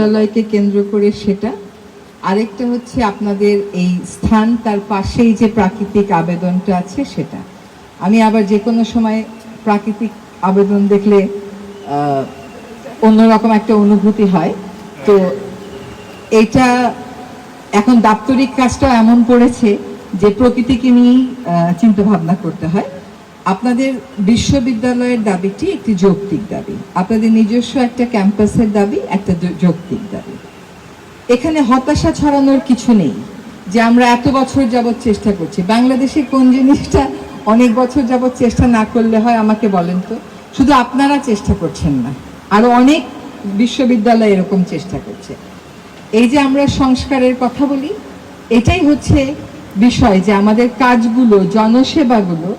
বিদ্যালয়কে কেন্দ্র করে সেটা। আরেকটা হচ্ছে আপনাদের এই স্থান তার পাশেই যে প্রাকৃতিক আবেদনটা আছে সেটা। আমি আবার যে কোনো সময় প্রাকৃতিক আবেদন দেখলে অন্যরকম একটা অনুভূতি হয়। তো এটা এখন দাপ্তরিক কাজটা এমন পড়েছে যে প্রকৃতিকে নিয়েই চিন্তা ভাবনা করতে হয়। আপনাদের বিশ্ববিদ্যালয়ের দাবিটি একটি যৌক্তিক দাবি। আপনাদের নিজস্ব একটা ক্যাম্পাসের দাবি, একটা যৌক্তিক দাবি। এখানে হতাশা ছড়ানোর কিছু নেই যে আমরা এত বছর যাবৎ চেষ্টা করছি। বাংলাদেশে কোন জিনিসটা অনেক বছর যাবৎ চেষ্টা না করলে হয় আমাকে বলেন তো? শুধু আপনারা চেষ্টা করছেন না, আরও অনেক বিশ্ববিদ্যালয় এরকম চেষ্টা করছে। এই যে আমরা সংস্কারের কথা বলি, এটাই হচ্ছে বিষয় যে আমাদের কাজগুলো, জনসেবাগুলো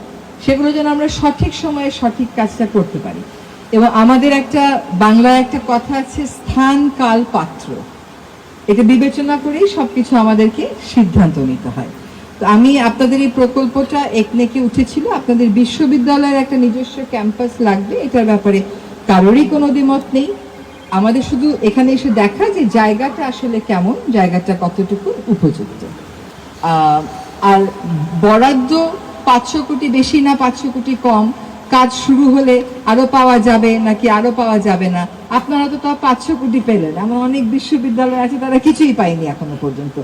সেগুলো যেন আমরা সঠিক সময়ে সঠিক কাজটা করতে পারি। এবং আমাদের একটা, বাংলায় একটা কথা আছে, স্থান কাল পাত্র। এটা বিবেচনা করেই সবকিছু আমাদেরকে সিদ্ধান্ত নিতে হয়। তো আমি আপনাদের এই প্রকল্পটা একনেকে উঠেছিল। আপনাদের বিশ্ববিদ্যালয়ের একটা নিজস্ব ক্যাম্পাস লাগবে। এটার ব্যাপারে কারোরই কোনো দ্বিমত নেই। আমাদের শুধু এখানে এসে দেখা যে জায়গাটা আসলে কেমন, জায়গাটা কতটুকু উপযুক্ত। আর বরাদ্দ পাঁচশো কোটি বেশি না পাঁচশো কোটি কম? কাজ শুরু হলে আরও পাওয়া যাবে নাকি আরও পাওয়া যাবে না? আপনারা তো তাও পাঁচশো কোটি পেলেন। আমার অনেক বিশ্ববিদ্যালয় আছে, তারা কিছুই পায়নি এখনও পর্যন্ত।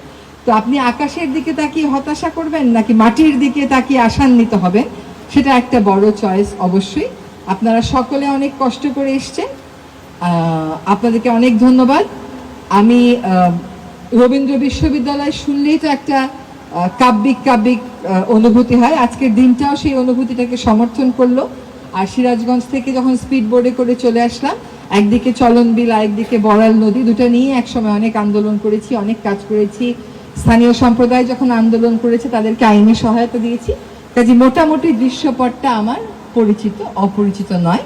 তো আপনি আকাশের দিকে তাকিয়ে হতাশা করবেন নাকি মাটির দিকে তাকিয়ে আশান্বিত হবেন? সেটা একটা বড় চয়েস অবশ্যই। আপনারা সকলে অনেক কষ্ট করে এসছেন। আপনাদেরকে অনেক ধন্যবাদ। আমি রবীন্দ্র বিশ্ববিদ্যালয় শুনলেই তো একটা কাব্যিক কাব্যিক অনুভূতি হয়। আজকের দিনটাও সেই অনুভূতিটাকে সমর্থন করল। আর সিরাজগঞ্জ থেকে যখন স্পিড বোর্ডে করে চলে আসলাম, একদিকে চলন বিল আরেকদিকে বড়াল নদী, দুটো নিয়ে একসময় অনেক আন্দোলন করেছি, অনেক কাজ করেছি। স্থানীয় সম্প্রদায় যখন আন্দোলন করেছে, তাদেরকে আইনি সহায়তা দিয়েছি। কাজে মোটামুটি দৃশ্যপটটা আমার পরিচিত, অপরিচিত নয়।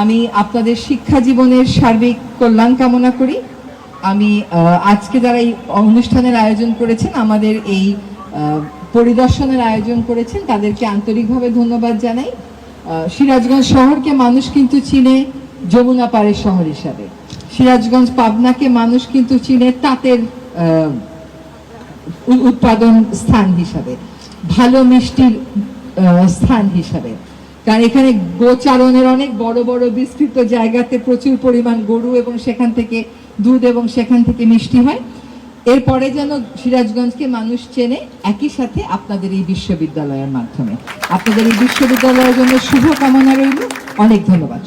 আমি আপনাদের শিক্ষা জীবনের সার্বিক কল্যাণ কামনা করি। আমি আজকে যারা এই অনুষ্ঠানের আয়োজন করেছেন, আমাদের এই পরিদর্শনের আয়োজন করেছেন। তাদেরকে আন্তরিকভাবে ধন্যবাদ জানাই। সিরাজগঞ্জ শহরকে মানুষ কিন্তু চিনে যমুনা পাড়ের শহর হিসাবে। সিরাজগঞ্জ পাবনাকে মানুষ কিন্তু চিনে তাঁতের উৎপাদন স্থান হিসাবে, ভালো মিষ্টির স্থান হিসাবে। কারণ এখানে গোচারণের অনেক বড় বড় বিস্তৃত জায়গাতে প্রচুর পরিমাণ গরু এবং সেখান থেকে দুধ এবং সেখান থেকে মিষ্টি হয়। এরপরে যেন সিরাজগঞ্জকে মানুষ চেনে, একই সাথে আপনাদের এই বিশ্ববিদ্যালয়ের মাধ্যমে। আপনাদের এই বিশ্ববিদ্যালয়ের জন্য শুভকামনা রইল। অনেক ধন্যবাদ